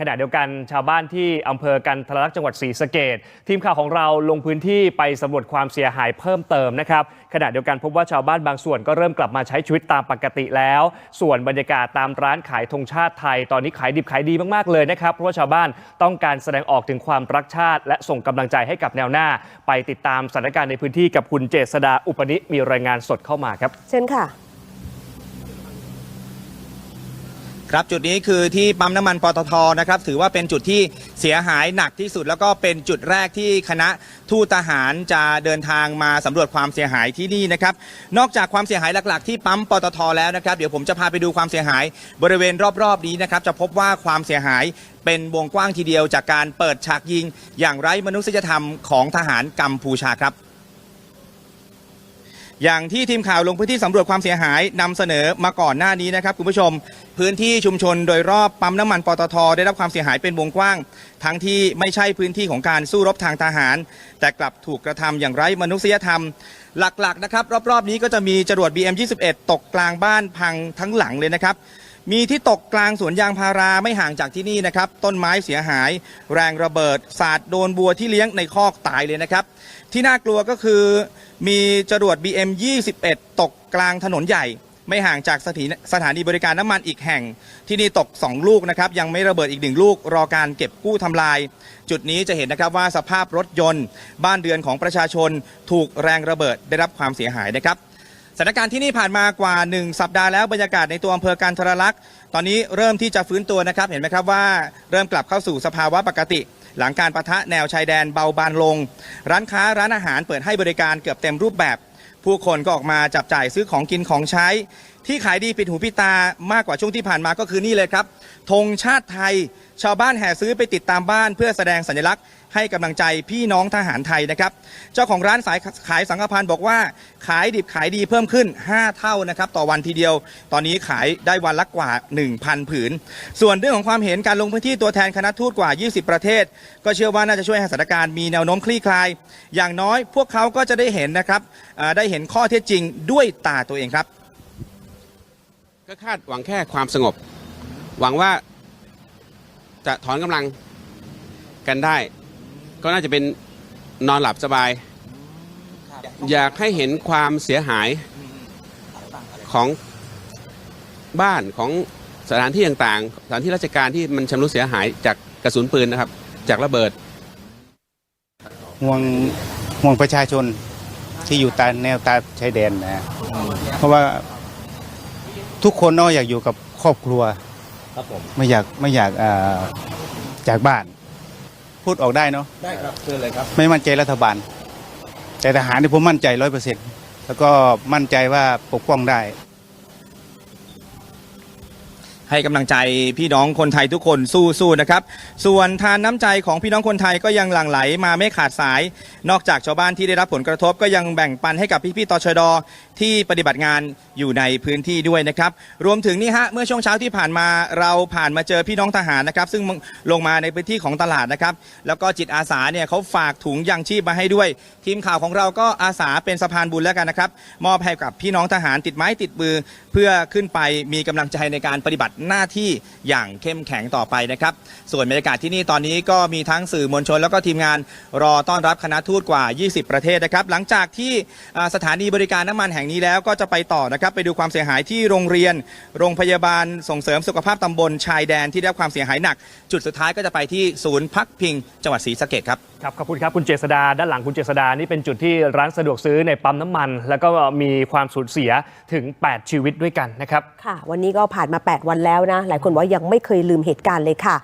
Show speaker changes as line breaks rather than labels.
ขณะเดียวกันชาวบ้านที่อำเภอกันทรลักษณ์จังหวัดศรีสะเกดทีมข่าวของเราลงพื้นที่ไปสำรวจความเสียหายเพิ่มเติมนะครับขณะเดียวกันพบว่าชาวบ้านบางส่วนก็เริ่มกลับมาใช้ชีวิตตามปกติแล้ว ส่วนบรรยากาศตามร้านขายธงชาติไทย ตอนนี้ขายดิบขายดีมากๆเลยนะครับเพราะว่าชาวบ้านต้องการแสดงออกถึงความรักชาติ และส่งกำลังใจให้กับแนวหน้า ไปติดตามสถานการณ์ในพื้นที่กับคุณเจษดาอุปนิมีรายงานสดเข้ามาครับ
เช่นค่ะ
ครับจุดนี้คือที่ปั๊มน้ำมันปตทนะครับถือว่าเป็นจุดที่เสียหายหนักที่สุด แล้วก็เป็นจุดแรกที่คณะทูตทหารจะเดินทางมาสำรวจความเสียหายที่นี่นะครับนอกจากความเสียหายหลักๆ ที่ปั๊มปตทแล้วนะครับเดี๋ยวผมจะพาไปดูความเสียหายบริเวณรอบๆนี้นะครับจะพบว่าความเสียหายเป็นวงกว้างทีเดียวจากการเปิดฉากยิง อย่างไร้มนุษยธรรมของทหารกัมพูชาครับอย่างที่ทีมข่าวลงพื้นที่สำรวจความเสียหายนำเสนอมาก่อนหน้านี้นะครับคุณผู้ชม พื้นที่ชุมชนโดยรอบปั๊มน้ำมันปตทได้รับความเสียหายเป็นวงกว้าง ทั้งที่ไม่ใช่พื้นที่ของการสู้รบทางทหาร แต่กลับถูกกระทำอย่างไร้มนุษยธรรม หลักๆนะครับรอบๆนี้ก็จะมีจรวด BM21 ตกกลางบ้านพังทั้งหลังเลยนะครับมีที่ตกกลางสวนยางพาราไม่ห่างจากที่นี่นะครับต้นไม้เสียหาย แรงระเบิด สาดโดนบัวที่เลี้ยงในคอกตายเลยนะครับ ที่น่ากลัวก็คือมีจรวด BM 21 ตกกลางถนนใหญ่ ไม่ห่างจากสถานสถานีบริการน้ำมันอีกแห่ง ที่นี่ตก 2 ลูกนะครับ ยังไม่ระเบิดอีกหนึ่งลูก รอการเก็บกู้ทำลาย จุดนี้จะเห็นนะครับว่าสภาพรถยนต์ บ้านเรือนของประชาชน ถูกแรงระเบิดได้รับความเสียหายนะครับสถานการณ์ที่นี่ผ่านมากว่า 1 สัปดาห์แล้วบรรยากาศในตัวอำเภอกันทรลักษณ์ตอนนี้เริ่มที่จะฟื้นตัวนะครับ เห็นไหมครับว่าเริ่มกลับเข้าสู่สภาวะปกติ หลังการประทะแนวชายแดนเบาบางลง ร้านค้าร้านอาหารเปิดให้บริการเกือบเต็มรูปแบบ ผู้คนก็ออกมาจับจ่ายซื้อของกินของใช้ ที่ขายดีปิดหูปิดตามากกว่าช่วงที่ผ่านมาก็คือนี่เลยครับธงชาติไทย ชาวบ้านแห่ซื้อไปติดตามบ้าน เพื่อแสดงสัญลักษณ์ให้กำลังใจพี่น้องทหารไทยนะครับ เจ้าของร้านสายขายสังฆพันธ์บอกว่าขายดิบขายดีเพิ่มขึ้น 5 เท่านะครับ ต่อวันทีเดียว ตอนนี้ขายได้วันละกว่า 1,000 ผืน ส่วนเรื่องของความเห็นการลงพื้นที่ตัวแทนคณะทูตกว่า 20 ประเทศ ก็เชื่อว่าน่าจะช่วยให้สถานการณ์มีแนวโน้มคลี่คลาย อย่างน้อยพวกเขาก็จะได้เห็นนะครับได้เห็นข้อเท็จจริงด้วยตาตัวเองครับ
ก็คาดหวังแค่ความสงบ หวังว่าจะถอนกำลังกันได้ ก็น่าจะเป็นนอนหลับสบาย อยากให้เห็นความเสียหายของบ้านของสถานที่ต่างๆ สถานที่ราชการที่มันชำรุดเสียหายจากกระสุนปืนนะครับ จากระเบิด
ห่วงห่วงประชาชนที่อยู่ตามแนวตาชายแดนนะเพราะว่า ทุกคนเนาะอยากอยู่กับครอบครัวไม่อยากไม่อยากอ่าจากบ้าน พูดออกได้เนาะ
ได้ครับเชิญเลยครับ
ไม่มั่นใจรัฐบาล แต่ทหารที่ผมมั่นใจร้อยเปอร์เซ็นต์แล้วก็มั่นใจว่าปกป้องได้
ให้กำลังใจพี่น้องคนไทยทุกคนสู้ๆนะครับ ส่วนทานน้ำใจของพี่น้องคนไทยก็ยังหลั่งไหลมาไม่ขาดสาย นอกจากชาวบ้านที่ได้รับผลกระทบก็ยังแบ่งปันให้กับพี่ๆตชดที่ปฏิบัติงานอยู่ในพื้นที่ด้วยนะครับ รวมถึงนี่ฮะเมื่อช่วงเช้าที่ผ่านมาเราผ่านมาเจอพี่น้องทหารนะครับ ซึ่งลงมาในพื้นที่ของตลาดนะครับ แล้วก็จิตอาสาเนี่ยเขาฝากถุงยางชีพมาให้ด้วย ทีมข่าวของเราก็อาสาเป็นสะพานบุญแล้วกันนะครับมอบให้กับพี่น้องทหารติดไม้ติดมือ เพื่อขึ้นไปมีกำลังใจในการปฏิบัติหน้าที่อย่างเข้มแข็งต่อไปนะครับ ส่วนบรรยากาศที่นี่ตอนนี้ก็มีทั้งสื่อมวลชน แล้วก็ทีมงานรอต้อนรับคณะทูตกว่า 20 ประเทศนะครับ หลังจากที่อ่าสถานีบริการน้ำมันแห่งนี้แล้วก็จะไปต่อนะครับ ไปดูความเสียหายที่โรงเรียน โรงพยาบาลส่งเสริมสุขภาพตำบลชายแดนที่ได้รับความเสียหายหนัก จุดสุดท้ายก็จะไปที่ศูนย์พักพิง จังหวัดศรีสะเกษครับ
ครับขอบคุณครับคุณเจษดาด้านหลังคุณเจษดานี่เป็นจุดที่ร้านสะดวกซื้อในปั๊มน้ำมัน แล้วก็มีความสูญเสียถึง 8 ชีวิตด้วยกันนะครับ
ค่ะ วันนี้ก็ผ่านมา 8 วันแล้วนะ หลายคนว่ายังไม่เคยลืมเหตุการณ์เลยค่ะ